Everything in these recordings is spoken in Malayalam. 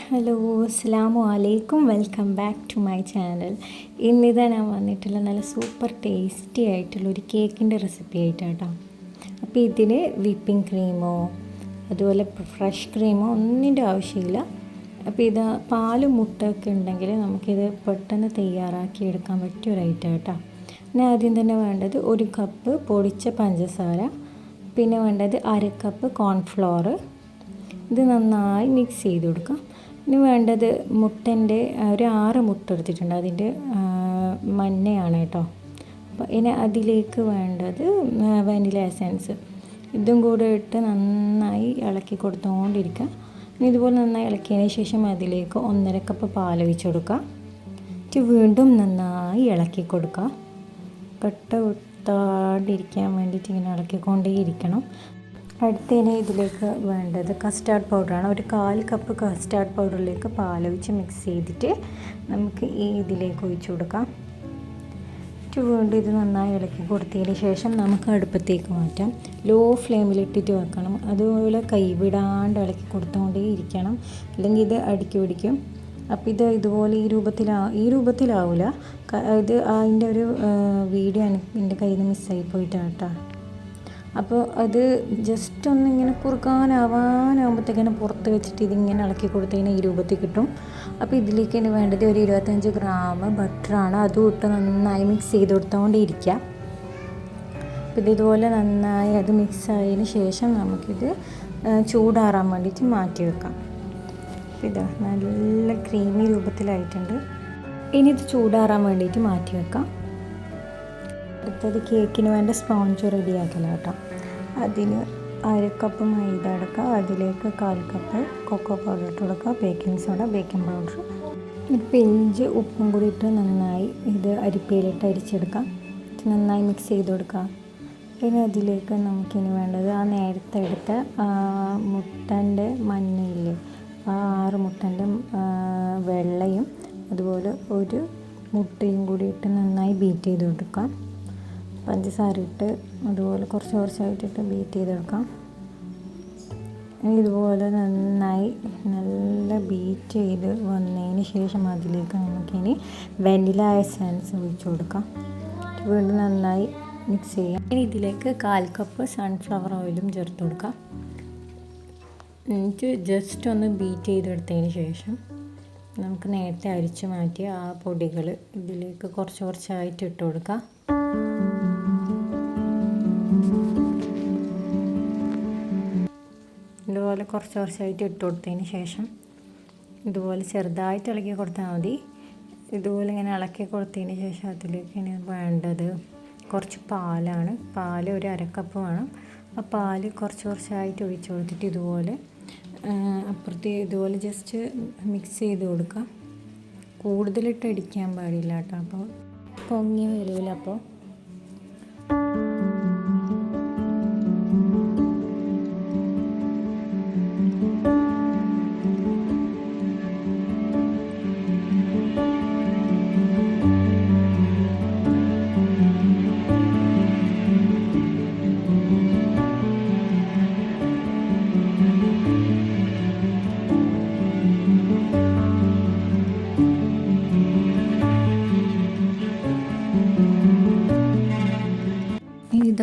ഹലോ അസ്സാം വലൈക്കും welcome back to my channel. ഇന്നിതാ ഞാൻ വന്നിട്ടുള്ള നല്ല സൂപ്പർ ടേസ്റ്റി ആയിട്ടുള്ള ഒരു കേക്കിന്റെ റെസിപ്പി ആയിട്ടാട്ടോ. അപ്പോൾ ഇതിന് വിപ്പിംഗ് ക്രീമോ അതുപോലെ ഫ്രഷ് ക്രീമോ ഒന്നിന്റെ ആവശ്യമില്ല. അപ്പോൾ ഇത് പാൽ മുട്ടയൊക്കെ ഉണ്ടെങ്കിൽ നമുക്കിത് പെട്ടെന്ന് തയ്യാറാക്കി എടുക്കാൻ പറ്റിയ ഒരു ഐറ്റം കേട്ടോ പിന്നെ ആദ്യം തന്നെ വേണ്ടത് ഒരു കപ്പ് പൊടിച്ച പഞ്ചസാര പിന്നെ വേണ്ടത് അര കപ്പ് കോൺഫ്ലോർ. ഇത് നന്നായി മിക്സ് ചെയ്ത് കൊടുക്കാം. ഇനി വേണ്ടത് മുട്ടന്റെ ഒരു ആറ് മുട്ട എടുത്തിട്ടുണ്ട്. അതിന്റെ മഞ്ഞയാണ് കേട്ടോ. അപ്പോൾ ഇനി അതിലേക്ക് വേണ്ടത് വാനില എസൻസ് ഇതും കൂടെ ഇട്ട് നന്നായി ഇളക്കി കൊടുത്തുകൊണ്ടിരിക്കുക ഇനി ഇതുപോലെ നന്നായി ഇളക്കിയതിന് ശേഷം അതിലേക്ക് ഒന്നര കപ്പ് പാൽ ഒഴിച്ച് കൊടുക്കുക. എന്നിട്ട് വീണ്ടും നന്നായി ഇളക്കി കൊടുക്കുക. കട്ട വിട്ടാണ്ടിരിക്കാൻ വേണ്ടിയിട്ട് ഇങ്ങനെ ഇളക്കിക്കൊണ്ടേ ഇരിക്കണം അടുത്തതിന് ഇതിലേക്ക് വേണ്ടത് കസ്റ്റാർഡ് പൗഡറാണ് ഒരു കാൽ കപ്പ് കസ്റ്റാർഡ് പൗഡറിലേക്ക് പാലൊഴിച്ച് മിക്സ് ചെയ്തിട്ട് നമുക്ക് ഈ ഇതിലേക്ക് ഒഴിച്ചു കൊടുക്കാം. വീണ്ടും ഇത് നന്നായി ഇളക്കി കൊടുത്തതിന് ശേഷം നമുക്ക് അടുപ്പത്തേക്ക് മാറ്റാം. ലോ ഫ്ലെയിമിലിട്ടിട്ട് വെക്കണം. അതുപോലെ കൈവിടാണ്ട് ഇളക്കി കൊടുത്തുകൊണ്ടേ ഇരിക്കണം. അല്ലെങ്കിൽ ഇത് അടുക്കി പിടിക്കും. അപ്പോൾ ഇത് ഇതുപോലെ ഈ രൂപത്തിലാ ഈ രൂപത്തിലാവില്ല ഇത് അതിന്റെ ഒരു വീഡിയോ എന്റെ കയ്യിൽ നിന്ന് മിസ്സായി പോയിട്ടാണ് കേട്ടോ. അപ്പോൾ അത് ജസ്റ്റ് ഒന്ന് ഇങ്ങനെ കുറുക്കാനാവാനാവുമ്പോഴത്തേക്കും പുറത്ത് വെച്ചിട്ട് ഇതിങ്ങനെ ഇളക്കി കൊടുത്തതിന് ഈ രൂപത്തിൽ കിട്ടും. അപ്പോൾ ഇതിലേക്ക് ഇനി വേണ്ടത് ഒരു ഇരുപത്തഞ്ച് ഗ്രാം ബട്ടറാണ് അതും ഇട്ട് നന്നായി മിക്സ് ചെയ്ത് കൊടുത്തുകൊണ്ടിരിക്കുക അപ്പോൾ ഇതുപോലെ നന്നായി അത് മിക്സ് ആയതിന് ശേഷം നമുക്കിത് ചൂടാറാൻ വേണ്ടിയിട്ട് മാറ്റി വെക്കാം. ഇതാ നല്ല ക്രീമി രൂപത്തിലായിട്ടുണ്ട്. ഇനി ഇത് ചൂടാറാൻ വേണ്ടിയിട്ട് മാറ്റി വെക്കാം. അടുത്തത് കേക്കിന് വേണ്ട സ്പോഞ്ച് റെഡിയാക്കല കേട്ടോ. അതിന് അര കപ്പ് മൈദ എടുക്കുക അതിലേക്ക് കാൽ കപ്പ് കൊക്കോ പൗഡർ ഇട്ട് കൊടുക്കുക ബേക്കിംഗ് സോഡ ബേക്കിംഗ് പൗഡർ ഒരു പിഞ്ച് ഉപ്പും കൂടി ഇട്ട് നന്നായി ഇത് അരിപ്പയിലിട്ട് അരിച്ചെടുക്കാം. നന്നായി മിക്സ് ചെയ്ത് കൊടുക്കുക പിന്നെ അതിലേക്ക് നമുക്കിനി വേണ്ടത് ആ നേരത്തെ എടുത്ത മുട്ടന്റെ മഞ്ഞയില്ലേ ആ ആറ് മുട്ടന്റെ വെള്ളയും അതുപോലെ ഒരു മുട്ടയും കൂടി ഇട്ട് നന്നായി ബീറ്റ് ചെയ്ത് കൊടുക്കാം. പഞ്ചസാര ഇട്ട് അതുപോലെ കുറച്ച് കുറച്ചായിട്ടിട്ട് ബീറ്റ് ചെയ്തെടുക്കാം. ഇതുപോലെ നന്നായി നല്ല ബീറ്റ് ചെയ്ത് വന്നതിന് ശേഷം അതിലേക്ക് നമുക്കിനി വെനില എസൻസ് ഒഴിച്ചു കൊടുക്കാം. വീണ്ടും നന്നായി മിക്സ് ചെയ്യാം. ഇനി ഇതിലേക്ക് കാൽ കപ്പ് സൺഫ്ലവർ ഓയിലും ചേർത്ത് കൊടുക്കാം. എനിക്ക് ജസ്റ്റ് ഒന്ന് ബീറ്റ് ചെയ്തെടുത്തതിന് ശേഷം നമുക്ക് നേരത്തെ അരിച്ചു മാറ്റിയ ആ പൊടികൾ ഇതിലേക്ക് കുറച്ച് കുറച്ചായിട്ട് ഇട്ട് കൊടുക്കാം. ഇതുപോലെ കുറച്ച് കുറച്ചായിട്ട് ഇട്ട് കൊടുത്തതിന് ശേഷം ഇതുപോലെ ചെറുതായിട്ട് ഇളക്കി കൊടുത്താൽ മതി. ഇതുപോലെ ഇങ്ങനെ ഇളക്കി കൊടുത്തതിന് ശേഷം അതിലേക്ക് ഇനി വേണ്ടത്. കുറച്ച് പാലാണ്. പാൽ ഒരു അരക്കപ്പ് വേണം. ആ പാൽ കുറച്ച് കുറച്ചായിട്ട് ഒഴിച്ച് കൊടുത്തിട്ട് ഇതുപോലെ അപ്പുറത്ത് ഇതുപോലെ ജസ്റ്റ് മിക്സ് ചെയ്ത് കൊടുക്കാം. കൂടുതലിട്ട് അടിക്കാൻ പാടില്ല കേട്ടോ. അപ്പോൾ പൊങ്ങി വരില്ല അപ്പോൾ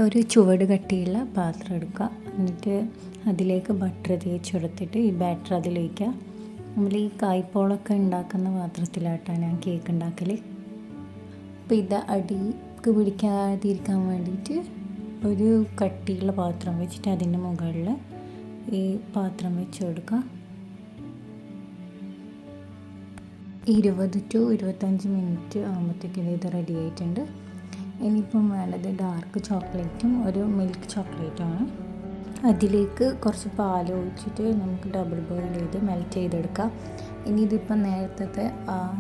ഇതൊരു ചുവട് കട്ടിയുള്ള പാത്രം എടുക്കുക. എന്നിട്ട് അതിലേക്ക് ബട്ടർ തേച്ചെടുത്തിട്ട് ഈ ബാറ്റർ അതിലേക്ക് നമ്മൾ ഈ കായ്പോളൊക്കെ ഉണ്ടാക്കുന്ന പാത്രത്തിലാട്ടാണ് ഞാൻ കേക്ക് ഉണ്ടാക്കൽ അപ്പോൾ ഇത് അടിക്ക് പിടിക്കാതിരിക്കാൻ വേണ്ടിയിട്ട് ഒരു കട്ടിയുള്ള പാത്രം വെച്ചിട്ട് അതിന്റെ മുകളിൽ ഈ പാത്രം വെച്ച് കൊടുക്കുക. ഇരുപത് ടു ഇരുപത്തഞ്ച് മിനിറ്റ് ആകുമ്പോഴത്തേക്കും ഇത് റെഡി ആയിട്ടുണ്ട്. ഇനിയിപ്പം വേണ്ടത് ഡാർക്ക് ചോക്ലേറ്റും ഒരു മിൽക്ക് ചോക്ലേറ്റുമാണ് അതിലേക്ക് കുറച്ച് പാൽ ഒഴിച്ചിട്ട് നമുക്ക് ഡബിൾ ബോയിൽ ചെയ്ത് മെൽറ്റ് ചെയ്തെടുക്കാം. ഇനി ഇതിപ്പം നേരത്തെ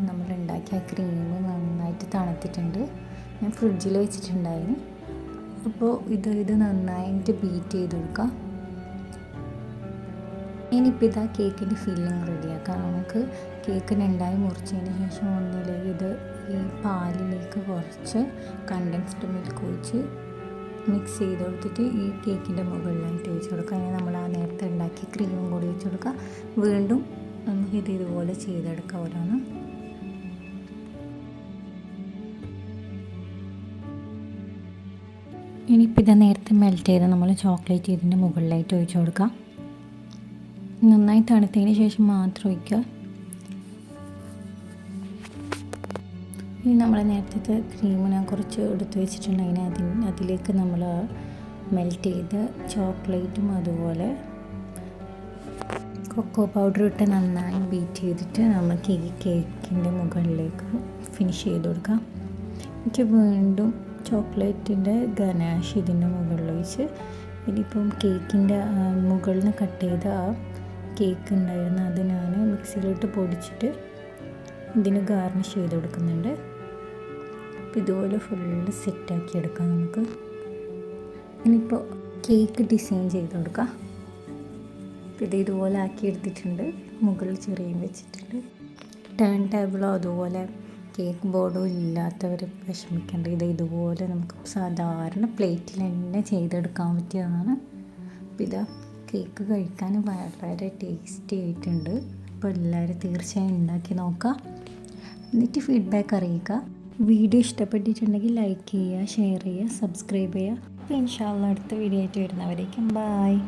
നമ്മൾ ഉണ്ടാക്കിയ ക്രീം നന്നായിട്ട് തണുത്തിട്ടുണ്ട്. ഞാൻ ഫ്രിഡ്ജിൽ വെച്ചിട്ടുണ്ടായിരുന്നു. അപ്പോൾ ഇത് ഇത് നന്നായിട്ട് ബീറ്റ് ചെയ്തെടുക്കാം. ഇനിയിപ്പോൾ ഇതാ കേക്കിന്റെ ഫില്ലിങ് റെഡിയാക്കാം നമുക്ക് കേക്ക് രണ്ടായി മുറിച്ചതിന് ശേഷം ഒന്നിലേക്ക് ഇത് ഈ പാലിലേക്ക് കുറച്ച് കണ്ടൻസ്ഡ് മിൽക്ക് ഒഴിച്ച് മിക്സ് ചെയ്ത് കൊടുത്തിട്ട് ഈ കേക്കിന്റെ മുകളിലായിട്ട് ഒഴിച്ച് കൊടുക്കുക. അങ്ങനെ നമ്മൾ ആ നേരത്തെ ഉണ്ടാക്കി ക്രീമും കൂടി ഒഴിച്ച് കൊടുക്കുക. വീണ്ടും നമുക്ക് ഇത് ഇതുപോലെ ചെയ്തെടുക്കുക ഓരോന്ന് ഇനിയിപ്പോൾ ഇത് നേരത്തെ മെൽറ്റ് ചെയ്ത് നമ്മൾ ചോക്ലേറ്റ് ഇതിന്റെ മുകളിലായിട്ട് ഒഴിച്ച് കൊടുക്കുക. നന്നായി തണുത്തതിന് ശേഷം മാത്രം ഒഴിക്കുക. ഇനി നമ്മൾ നേരത്തെ ക്രീം ഞാൻ കുറച്ച് എടുത്തു വെച്ചിട്ടുണ്ടെങ്കിൽ അതിന് അതിലേക്ക് നമ്മൾ മെൽറ്റ് ചെയ്ത് ചോക്ലേറ്റും അതുപോലെ കൊക്കോ പൗഡർ ഇട്ട് നന്നായി ബീറ്റ് ചെയ്തിട്ട് നമുക്ക് ഈ കേക്കിന്റെ മുകളിലേക്ക് ഫിനിഷ് ചെയ്ത് കൊടുക്കാം. എനിക്ക് വീണ്ടും ചോക്ലേറ്റിന്റെ ഗനാഷ് ഇതിന്റെ മുകളിൽ വെച്ച് ഇനിയിപ്പം കേക്കിന്റെ മുകളിൽ നിന്ന് കട്ട് ചെയ്ത ആ കേക്ക് ഉണ്ടായിരുന്നു അത് ഞാൻ മിക്സിയിലിട്ട് പൊടിച്ചിട്ട് ഇതിന് ഗാർണിഷ് ചെയ്ത് കൊടുക്കുന്നുണ്ട്. അപ്പോൾ ഇതുപോലെ ഫുള്ള് സെറ്റാക്കി എടുക്കാം നമുക്ക്. ഇനിയിപ്പോൾ കേക്ക് ഡിസൈൻ ചെയ്ത് കൊടുക്കാം. ഇത് ഇതുപോലെ ആക്കി എടുത്തിട്ടുണ്ട്. മുകളിൽ ചെറിയ വെച്ചിട്ടുണ്ട്. ടേൺ ടേബിളോ അതുപോലെ കേക്ക് ബോർഡോ ഇല്ലാത്തവർ വിഷമിക്കേണ്ട. ഇത് ഇതുപോലെ നമുക്ക് സാധാരണ പ്ലേറ്റിൽ തന്നെ ചെയ്തെടുക്കാൻ പറ്റിയതാണ്. അപ്പോൾ ഇതാ കേക്ക് കഴിക്കാൻ വളരെ ടേസ്റ്റി ആയിട്ടുണ്ട്. അപ്പോൾ എല്ലാവരും തീർച്ചയായും ഉണ്ടാക്കി നോക്കുക എന്നിട്ട് ഫീഡ്ബാക്ക് അറിയിക്കുക വീഡിയോ ഇഷ്ടപ്പെട്ടിട്ടുണ്ടെങ്കിൽ ലൈക്ക് ചെയ്യുക ഷെയർ ചെയ്യുക സബ്സ്ക്രൈബ് ചെയ്യുക. അപ്പോൾ ഇൻഷാല്ല അടുത്ത വീഡിയോ ആയിട്ട് വരുന്നവരേക്കും ബായ്